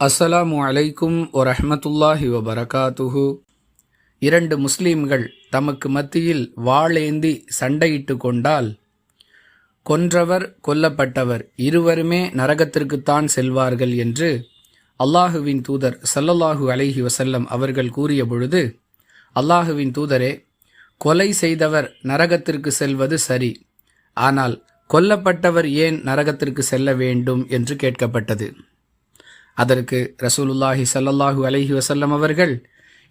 அஸ்ஸலாமு அலைக்கும் வரஹ்மத்துல்லாஹி வபரகாத்துஹு. இரண்டு முஸ்லீம்கள் தமக்கு மத்தியில் வாளேந்தி சண்டையிட்டு கொண்டால் கொன்றவர் கொல்லப்பட்டவர் இருவருமே நரகத்திற்குத்தான் செல்வார்கள் என்று அல்லாஹுவின் தூதர் சல்லல்லாஹு அலைஹி வசல்லம் அவர்கள் கூறிய பொழுது அல்லாஹுவின் தூதரே கொலை செய்தவர் நரகத்திற்கு செல்வது சரி ஆனால் கொல்லப்பட்டவர் ஏன் நரகத்திற்கு செல்ல வேண்டும் என்று கேட்கப்பட்டது. அதற்கு ரசூலுல்லாஹி ஸல்லல்லாஹு அலஹி வசல்லம் அவர்கள்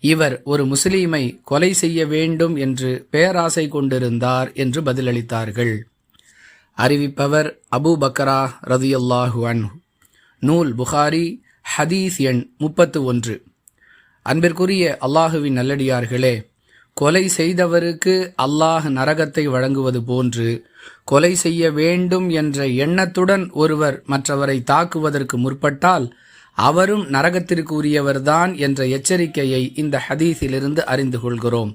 இவர் ஒரு முஸ்லீமை கொலை செய்ய வேண்டும் என்று பேராசை கொண்டிருந்தார் என்று பதிலளித்தார்கள். அறிவிப்பவர் அபூ பக்கரா ரதியுல்லாஹு அன்ஹு. நூல் புகாரி ஹதீஸ் எண் முப்பத்து ஒன்று. அன்பிற்குரிய அல்லாஹுவின் நல்லடியார்களே கொலை செய்தவருக்கு அல்லாஹ் நரகத்தை வழங்குவது போன்று கொலை செய்ய வேண்டும் என்ற எண்ணத்துடன் ஒருவர் மற்றவரை தாக்குவதற்கு முற்பட்டால் அவரும் நரகத்திற்கு உரியவர்தான் என்ற எச்சரிக்கையை இந்த ஹதீஸிலிருந்து அறிந்து கொள்கிறோம்.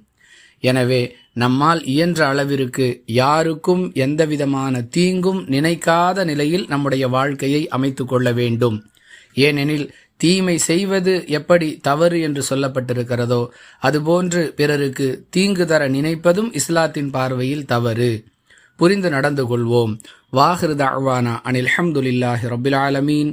எனவே நம்மால் இயன்ற அளவிற்கு யாருக்கும் எந்தவிதமான தீங்கும் நினைக்காத நிலையில் நம்முடைய வாழ்க்கையை அமைத்து கொள்ள வேண்டும். ஏனெனில் தீமை செய்வது எப்படி தவறு என்று சொல்லப்பட்டிருக்கிறதோ அதுபோன்று பிறருக்கு தீங்கு தர நினைப்பதும் இஸ்லாத்தின் பார்வையில் தவறு. புரிந்து நடந்து கொள்வோம். வாஹிருதாவானா அனில் அஹமதுல்லாஹி ரபில் ஆலமீன்.